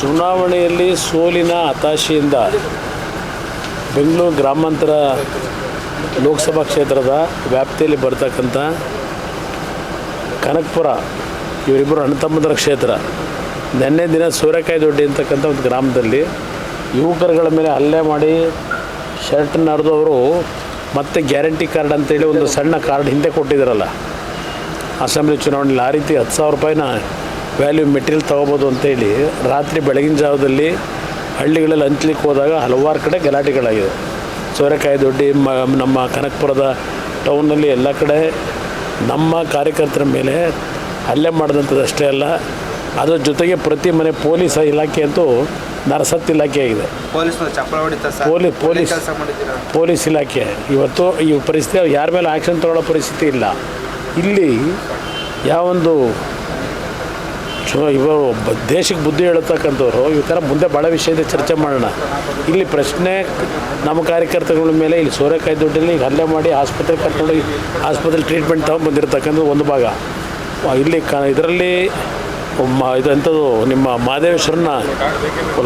ಚುನಾವಣೆಯಲ್ಲಿ ಸೋಲಿನ ಹತಾಶೆಯಿಂದ ಬೆಂಗಳೂರು ಗ್ರಾಮಾಂತರ ಲೋಕಸಭಾ ಕ್ಷೇತ್ರದ ವ್ಯಾಪ್ತಿಯಲ್ಲಿ ಬರ್ತಕ್ಕಂಥ ಕನಕಪುರ, ಇವರಿಬ್ಬರು ಅಣ್ಣತಮ್ಮದರ ಕ್ಷೇತ್ರ. ನಿನ್ನೆ ದಿನ ಸೂರ್ಯಕಾಯಿ ದೊಡ್ಡಿ ಅಂತಕ್ಕಂಥ ಒಂದು ಗ್ರಾಮದಲ್ಲಿ ಯುವಕರುಗಳ ಮೇಲೆ ಹಲ್ಲೆ ಮಾಡಿ ಶರ್ಟ್ ಹರಿದವರು ಮತ್ತೆ ಗ್ಯಾರಂಟಿ ಕಾರ್ಡ್ ಅಂತೇಳಿ ಒಂದು ಸಣ್ಣ ಕಾರ್ಡ್ ಹಿಂದೆ ಕೊಟ್ಟಿದ್ದಾರಲ್ಲ. ಅಸೆಂಬ್ಲಿ ಚುನಾವಣೆಯಲ್ಲಿ ಆ ರೀತಿ ಹತ್ತು ಸಾವಿರ ರೂಪಾಯಿನ ವ್ಯಾಲ್ಯೂ ಮೆಟೀರಿಯಲ್ ತೊಗೋಬೋದು ಅಂತೇಳಿ ರಾತ್ರಿ ಬೆಳಗಿನ ಜಾವದಲ್ಲಿ ಹಳ್ಳಿಗಳಲ್ಲಿ ಹಂಚ್ಲಿಕ್ಕೆ ಹೋದಾಗ ಹಲವಾರು ಕಡೆ ಗಲಾಟೆಗಳಾಗಿದೆ ಸೋರೆಕಾಯಿ ದೊಡ್ಡಿ ಮ ನಮ್ಮ ಕನಕಪುರದ ಟೌನಲ್ಲಿ ಎಲ್ಲ ಕಡೆ ನಮ್ಮ ಕಾರ್ಯಕರ್ತರ ಮೇಲೆ ಹಲ್ಲೆ ಮಾಡಿದಂಥದ್ದು ಅಷ್ಟೇ ಅಲ್ಲ ಅದರ ಜೊತೆಗೆ ಪ್ರತಿ ಮನೆ ಪೊಲೀಸ್ ಇಲಾಖೆ ಅಂತೂ ನರಸತ್ ಇಲಾಖೆ ಆಗಿದೆ. ಪೊಲೀಸ್ ಪೊಲೀಸ್ ಪೊಲೀಸ್ ಇಲಾಖೆ. ಇವತ್ತು ಈ ಪರಿಸ್ಥಿತಿ ಯಾರ ಮೇಲೆ ಆ್ಯಕ್ಷನ್ ತಗೊಳ್ಳೋ ಪರಿಸ್ಥಿತಿ ಇಲ್ಲ. ಇಲ್ಲಿ ಯಾವೊಂದು ಚು ಇವರು ದೇಶಕ್ಕೆ ಬುದ್ಧಿ ಹೇಳತಕ್ಕಂಥವ್ರು, ಈ ಥರ ಮುಂದೆ ಭಾಳ ವಿಷಯದ ಚರ್ಚೆ ಮಾಡೋಣ. ಇಲ್ಲಿ ಪ್ರಶ್ನೆ ನಮ್ಮ ಕಾರ್ಯಕರ್ತಗಳ ಮೇಲೆ, ಇಲ್ಲಿ ಸೋರೆಕಾಯಿ ದುಡ್ಡಲ್ಲಿ ಹಲ್ಲೆ ಮಾಡಿ ಆಸ್ಪತ್ರೆ ಕರ್ಕೊಂಡು ಆಸ್ಪತ್ರೆ ಟ್ರೀಟ್ಮೆಂಟ್ ತಗೊಂಡ್ಬಂದಿರತಕ್ಕಂಥದ್ದು ಒಂದು ಭಾಗ. ಇಲ್ಲಿ ಕ, ಇದರಲ್ಲಿ ಇದಂಥದ್ದು ನಿಮ್ಮ ಮಹದೇವೇಶ್ವರನ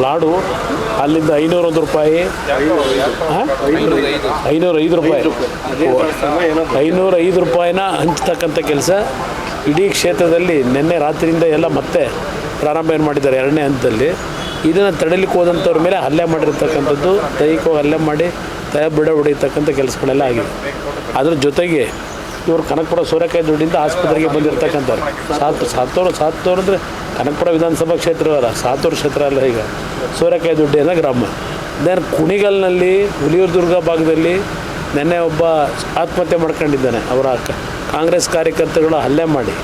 ಲಾಡು, ಅಲ್ಲಿಂದ ಐನೂರೊಂದು ರೂಪಾಯಿ. ಹಾಂ? ಐನೂರ ಐದು ರೂಪಾಯಿ ಐನೂರೈದು ರೂಪಾಯಿನ ಹಂಚ್ತಕ್ಕಂಥ ಕೆಲಸ. ಇಡೀ ಕ್ಷೇತ್ರದಲ್ಲಿ ನಿನ್ನೆ ರಾತ್ರಿಯಿಂದ ಎಲ್ಲ ಮತ್ತೆ ಪ್ರಾರಂಭ ಏನು ಮಾಡಿದ್ದಾರೆ? ಎರಡನೇ ಹಂತದಲ್ಲಿ. ಇದನ್ನು ತಡಲಿಕ್ಕೆ ಹೋದಂಥವ್ರ ಮೇಲೆ ಹಲ್ಲೆ ಮಾಡಿರ್ತಕ್ಕಂಥದ್ದು, ದೈಹಿಕವಾಗಿ ಹಲ್ಲೆ ಮಾಡಿ ತಯ ಬಿಡ ಹೊಡಿತಕ್ಕಂಥ ಕೆಲಸಗಳೆಲ್ಲ ಆಗಿದೆ. ಅದ್ರ ಜೊತೆಗೆ ಇವರು ಕನಕಪುರ ಸೂರ್ಯಕಾಯಿ ದುಡ್ಡಿಂದ ಆಸ್ಪತ್ರೆಗೆ ಬಂದಿರತಕ್ಕಂಥವ್ರು. ಸಾತ್ ಸಾತ್ತೋರು ಸಾತ್ತೋರು ಅಂದರೆ ಕನಕಪುರ ವಿಧಾನಸಭಾ ಕ್ಷೇತ್ರವಲ್ಲ ಸಾತೂರು ಕ್ಷೇತ್ರ ಅಲ್ಲ ಈಗ. ಸೂರ್ಯಕಾಯಿ ದುಡ್ಡಿ ಅಂದರೆ ಗ್ರಾಮ. ದೆನ್ ಕುಣಿಗಲ್ನಲ್ಲಿ ಹುಲಿಯೂರು ದುರ್ಗ ಭಾಗದಲ್ಲಿ ನಿನ್ನೆ ಒಬ್ಬ ಆತ್ಮಹತ್ಯೆ ಮಾಡ್ಕೊಂಡಿದ್ದಾನೆ ಅವರ ಕ- ಕಾಂಗ್ರೆಸ್ ಕಾರ್ಯಕರ್ತರುಗಳ ಹಲ್ಲೆ ಮಾಡಿ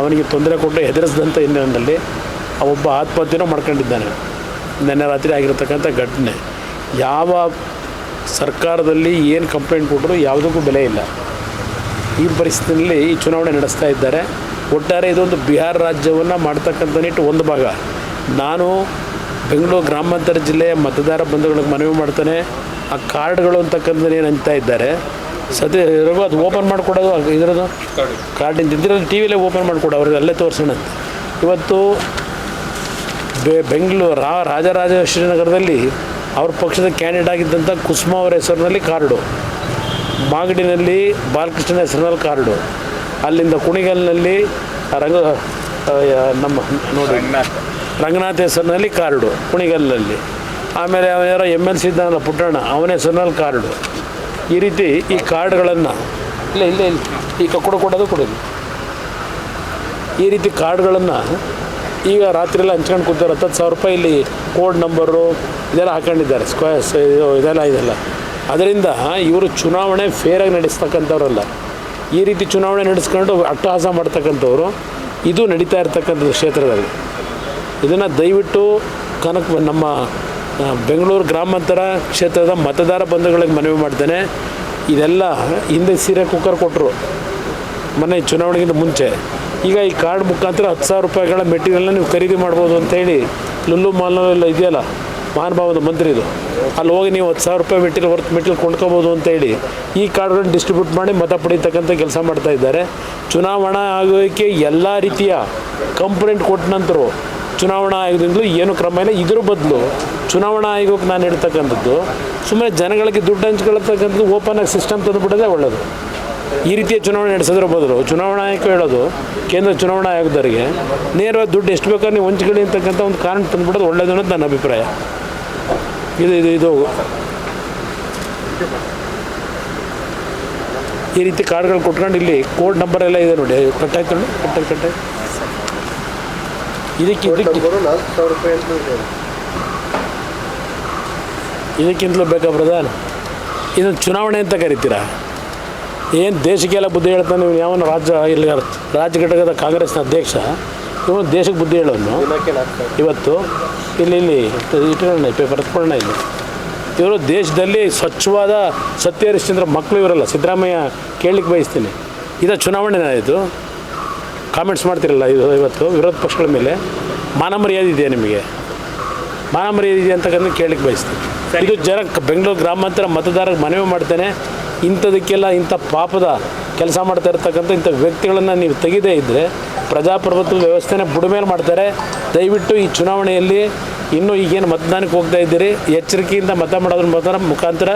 ಅವನಿಗೆ ತೊಂದರೆ ಕೊಟ್ಟು ಹೆದರಿಸಿದಂಥ ಹಿನ್ನೆಲೆಯಲ್ಲಿ ಒಬ್ಬ ಆತ್ಮಹತ್ಯೆನೂ ಮಾಡ್ಕೊಂಡಿದ್ದಾನೆ. ನಿನ್ನೆ ರಾತ್ರಿ ಆಗಿರತಕ್ಕಂಥ ಘಟನೆ. ಯಾವ ಸರ್ಕಾರದಲ್ಲಿ ಏನು ಕಂಪ್ಲೇಂಟ್ ಕೊಟ್ಟರು ಯಾವುದಕ್ಕೂ ಬೆಲೆ ಇಲ್ಲ. ಈ ಪರಿಸ್ಥಿತಿಯಲ್ಲಿ ಈ ಚುನಾವಣೆ ನಡೆಸ್ತಾ ಇದ್ದಾರೆ. ಒಟ್ಟಾರೆ ಇದೊಂದು ಬಿಹಾರ ರಾಜ್ಯವನ್ನು ಮಾಡ್ತಕ್ಕಂಥ ನಿಟ್ಟು ಒಂದು ಭಾಗ. ನಾನು ಬೆಂಗಳೂರು ಗ್ರಾಮಾಂತರ ಜಿಲ್ಲೆಯ ಮತದಾರ ಬಂಧುಗಳಿಗೆ ಮನವಿ ಮಾಡ್ತಾನೆ. ಆ ಕಾರ್ಡ್ಗಳು ಅಂತಕ್ಕಂಥದ್ದು ಏನು ಅಂತ ಇದ್ದಾರೆ. ಸದ್ಯ ರಘು ಅದು ಓಪನ್ ಮಾಡಿಕೊಡೋದು ಇದರದು ಕಾರ್ಡಿಂದ. ಇದ್ರಲ್ಲಿ ಟಿ ವಿಲೇ ಓಪನ್ ಮಾಡಿಕೊಡು ಅವ್ರಿಗೆ ಅಲ್ಲೇ ತೋರಿಸೋಣ. ಇವತ್ತು ಬೆ ಬೆಂಗಳೂರು ರಾ ರಾಜರಾಜೇಶ್ವರಿ ನಗರದಲ್ಲಿ ಅವ್ರ ಪಕ್ಷದ ಕ್ಯಾಂಡಿಡೇಟ್ ಆಗಿದ್ದಂಥ ಕುಸುಮ ಅವರ ಹೆಸರಿನಲ್ಲಿ ಕಾರ್ಡು. ಮಾಗಡಿನಲ್ಲಿ ಬಾಲಕೃಷ್ಣನ ಹೆಸರಿನಲ್ಲಿ ಕಾರ್ಡು. ಅಲ್ಲಿಂದ ಕುಣಿಗಲ್ನಲ್ಲಿ ರಂಗ ನಮ್ಮ ನೋಡಿ. ರಂಗನಾಥ್. ಹೆಸರಿನಲ್ಲಿ ಕಾರ್ಡು ಕುಣಿಗಲ್ನಲ್ಲಿ. ಆಮೇಲೆ ಅವನ ಯಾರೋ ಎಂ ಎಲ್ ಸಿ ಇದ್ದಾನಲ್ಲ ಪುಟ್ಟಣ್ಣ ಅವನ ಹೆಸರಿನಲ್ಲಿ ಕಾರ್ಡು. ಈ ರೀತಿ ಈ ಕಾರ್ಡ್ಗಳನ್ನು ಇಲ್ಲ ಇಲ್ಲ ಇಲ್ಲ. ಈಗ ಕೊಡು ಕೊಡೋದು ಕೊಡೋದು. ಈ ರೀತಿ ಕಾರ್ಡ್ಗಳನ್ನು ಈಗ ರಾತ್ರಿ ಎಲ್ಲ ಹಂಚ್ಕೊಂಡು ಕೂತಾರೆ ಹತ್ತು ಸಾವಿರ ರೂಪಾಯಿ ಇಲ್ಲಿ ಕೋಡ್ ನಂಬರು ಇದೆಲ್ಲ ಹಾಕೊಂಡಿದ್ದಾರೆ. ಸ್ಕ್ವೇರ್ಸ್ ಇದು, ಇದೆಲ್ಲ ಇದೆಲ್ಲ. ಅದರಿಂದ ಇವರು ಚುನಾವಣೆ ಫೇರಾಗಿ ನಡೆಸ್ತಕ್ಕಂಥವ್ರಲ್ಲ. ಈ ರೀತಿ ಚುನಾವಣೆ ನಡೆಸ್ಕೊಂಡು ಅಟ್ಟಹಾಸ ಮಾಡ್ತಕ್ಕಂಥವ್ರು ಇದು ನಡೀತಾ ಇರ್ತಕ್ಕಂಥದ್ದು ಕ್ಷೇತ್ರದಲ್ಲಿ. ಇದನ್ನು ದಯವಿಟ್ಟು ಕನಕ, ನಮ್ಮ ಬೆಂಗಳೂರು ಗ್ರಾಮಾಂತರ ಕ್ಷೇತ್ರದ ಮತದಾರ ಬಂಧುಗಳಿಗೆ ಮನವಿ ಮಾಡ್ತೇನೆ. ಇದೆಲ್ಲ ಹಿಂದೆ ಸೀರೆ ಕುಕ್ಕರ್ ಕೊಟ್ಟರು ಮೊನ್ನೆ ಚುನಾವಣೆಗಿಂತ ಮುಂಚೆ. ಈಗ ಈ ಕಾರ್ಡ್ ಮುಖಾಂತರ ಹತ್ತು ಸಾವಿರ ರೂಪಾಯಿಗಳ ಮೆಟೀರಿಯಲ್ನ ನೀವು ಖರೀದಿ ಮಾಡ್ಬೋದು ಅಂತೇಳಿ ಲುಲ್ಲು ಎಲ್ಲ ಇದೆಯಲ್ಲ? ಮಹಾನುಭಾವದ ಮಂತ್ರಿದು ಅಲ್ಲಿ ಹೋಗಿ ನೀವು ಹತ್ತು ಸಾವಿರ ರೂಪಾಯಿ ಮೆಟೀರಿಯಲ್ ಹೊರತು ಮೆಟೀರಿಯಲ್ ಕೊಂಡ್ಕೋಬೋದು ಅಂತೇಳಿ ಈ ಕಾರ್ಡ್ಗಳನ್ನ ಡಿಸ್ಟ್ರಿಬ್ಯೂಟ್ ಮಾಡಿ ಮತ ಪಡೀತಕ್ಕಂಥ ಕೆಲಸ ಮಾಡ್ತಾ ಇದ್ದಾರೆ. ಚುನಾವಣಾ ಆಯೋಗಕ್ಕೆ ಎಲ್ಲ ರೀತಿಯ ಕಂಪ್ಲೇಂಟ್ ಕೊಟ್ಟ ನಂತರ ಚುನಾವಣಾ ಆಯೋಗದಿಂದಲೂ ಏನು ಕ್ರಮ ಇಲ್ಲ. ಇದ್ರ ಬದಲು ಚುನಾವಣಾ ಆಯೋಗಕ್ಕೆ ನಾನು ಹೇಳ್ತಕ್ಕಂಥದ್ದು ಸುಮ್ಮನೆ ಜನಗಳಿಗೆ ದುಡ್ಡು ಹಂಚ್ಕೊಳ್ತಕ್ಕಂಥದ್ದು ಓಪನ್ ಆಗಿ ಸಿಸ್ಟಮ್ ತಂದುಬಿಡೋದೇ ಒಳ್ಳೆಯದು ಈ ರೀತಿಯ ಚುನಾವಣೆ ನಡೆಸೋದ್ರ ಬದಲು ಚುನಾವಣಾ ಆಯೋಗ ಹೇಳೋದು, ಕೇಂದ್ರ ಚುನಾವಣಾ ಆಯೋಗದವರಿಗೆ ನೇರವಾಗಿ ದುಡ್ಡು ಎಷ್ಟು ಬೇಕಾದ್ರೆ ನೀವು ಹಂಚ್ಕೊಳ್ಳಿ ಅಂತಕ್ಕಂಥ ಒಂದು ಕಾರಣ ತಂದುಬಿಡೋದು ಒಳ್ಳೆಯದು ಅನ್ನೋದು ನನ್ನ ಅಭಿಪ್ರಾಯ. ಇದು ಇದು ಇದು ಈ ರೀತಿ ಕಾರ್ಡ್ಗಳು ಕೊಟ್ಕೊಂಡು ಇಲ್ಲಿ ಕೋಡ್ ನಂಬರ್ ಎಲ್ಲ ಇದೆ ನೋಡಿ. ಕಟ್ಟಾಯ್ತು ನೋಡಿ ಕಟ್ಟಾಯ್ತು ಕಟ್ಟಾಯ್ತು ಇದಕ್ಕೆ ಇದಕ್ಕೆ ನಾಲ್ಕು ಸಾವಿರ ರೂಪಾಯಿ ಅಂತ ಇದೆ ಇದಕ್ಕಿಂತಲೂ ಬೇಕಾ ಪ್ರಧಾನ? ಇದನ್ನು ಚುನಾವಣೆ ಅಂತ ಕರಿತೀರಾ? ಏನು ದೇಶಕ್ಕೆಲ್ಲ ಬುದ್ಧಿ ಹೇಳ್ತಾನೆ ನೀವು ಯಾವನ ರಾಜ್ಯ ಇಲ್ಲಿ ರಾಜ್ಯ ಘಟಕದ ಕಾಂಗ್ರೆಸ್ನ ಅಧ್ಯಕ್ಷ. ಇವನು ದೇಶಕ್ಕೆ ಬುದ್ಧಿ ಹೇಳೋನು. ಇವತ್ತು ಇಲ್ಲಿ ಇಲ್ಲಿ, ಇಟ್ಕೊಳ್ಳೋಣ ಪೇಪರ್ ಎತ್ಕೊಳ್ಳೋಣ ಇಲ್ಲಿ. ಇವರು ದೇಶದಲ್ಲಿ ಸ್ವಚ್ಛವಾದ ಸತ್ಯ ಮಕ್ಕಳು ಇವರಲ್ಲ. ಸಿದ್ದರಾಮಯ್ಯ ಕೇಳಲಿಕ್ಕೆ ಬಯಸ್ತೀನಿ. ಇದು ಚುನಾವಣೆ ಆಯಿತು ಕಾಮೆಂಟ್ಸ್ ಮಾಡ್ತಿರಲ್ಲ ಇದು ಇವತ್ತು ವಿರೋಧ ಪಕ್ಷಗಳ ಮೇಲೆ. ಮಾನ ಮರ್ಯಾದೆ ಇದೆಯಾ ನಿಮಗೆ? ಮಾನ ಇದೆಯಾ ಅಂತಕ್ಕಂಥ ಕೇಳಲಿಕ್ಕೆ ಬಯಸ್ತೀನಿ. ಇದು ಜನ ಬೆಂಗಳೂರು ಗ್ರಾಮಾಂತರ ಮತದಾರರಿಗೆ ಮನವಿ ಮಾಡ್ತೇನೆ. ಇಂಥದಕ್ಕೆಲ್ಲ ಇಂಥ ಪಾಪದ ಕೆಲಸ ಮಾಡ್ತಾ ಇರ್ತಕ್ಕಂಥ ಇಂಥ ವ್ಯಕ್ತಿಗಳನ್ನು ನೀವು ತೆಗೆದೇ ಇದ್ದರೆ ಪ್ರಜಾಪ್ರಭುತ್ವ ವ್ಯವಸ್ಥೆನೇ ಬುಡಮೇಲೆ ಮಾಡ್ತಾರೆ. ದಯವಿಟ್ಟು ಈ ಚುನಾವಣೆಯಲ್ಲಿ ಇನ್ನೂ ಈಗೇನು ಮತದಾನಕ್ಕೆ ಹೋಗ್ತಾ ಇದ್ದೀರಿ, ಎಚ್ಚರಿಕೆಯಿಂದ ಮತ ಮಾಡೋದ್ರ ಮುಖಾಂತರ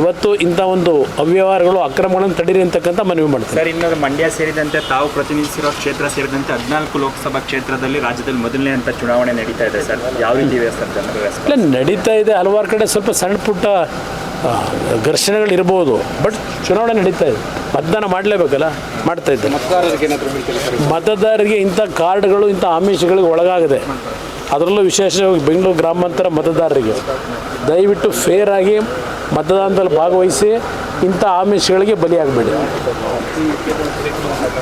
ಇವತ್ತು ಇಂಥ ಒಂದು ಅವ್ಯವಹಾರಗಳು ಅಕ್ರಮಗಳನ್ನು ತಡೀರಿ ಅಂತಕ್ಕಂಥ ಮನವಿ ಮಾಡ್ತಾರೆ ಸರ್ ಇನ್ನು ಮಂಡ್ಯ ಸೇರಿದಂತೆ ತಾವು ಪ್ರತಿನಿಧಿಸಿರೋ ಕ್ಷೇತ್ರ ಸೇರಿದಂತೆ ಹದಿನಾಲ್ಕು ಲೋಕಸಭಾ ಕ್ಷೇತ್ರದಲ್ಲಿ ರಾಜ್ಯದಲ್ಲಿ ಮೊದಲನೇ ಅಂತ ಚುನಾವಣೆ ನಡೀತಾ ಇದೆ ಸರ್. ಯಾವ ರೀತಿ ಇದೆ ಸರ್ ಜನರ ಇಲ್ಲ ನಡೀತಾ ಇದೆ. ಹಲವಾರು ಕಡೆ ಸ್ವಲ್ಪ ಸಣ್ಣ ಪುಟ್ಟ ಘರ್ಷಣೆಗಳು ಘರ್ಷಣೆಗಳಿರ್ಬೋದು ಬಟ್ ಚುನಾವಣೆ ನಡೀತಾ ಇದೆ. ಮತದಾನ ಮಾಡಲೇಬೇಕಲ್ಲ? ಮಾಡ್ತಾ ಇದ್ದೆ ಮತದಾರರಿಗೆ ಇಂಥ ಕಾರ್ಡ್ಗಳು ಇಂಥ ಆಮಿಷಗಳಿಗೆ ಒಳಗಾಗದೆ. ಅದರಲ್ಲೂ ವಿಶೇಷವಾಗಿ ಬೆಂಗಳೂರು ಗ್ರಾಮಾಂತರ ಮತದಾರರಿಗೆ. ದಯವಿಟ್ಟು ಫೇರ್ ಆಗಿ ಮತದಾನದಲ್ಲಿ ಭಾಗವಹಿಸಿ ಇಂಥ ಆಮಿಷಗಳಿಗೆ ಬಲಿಯಾಗಬೇಡಿ.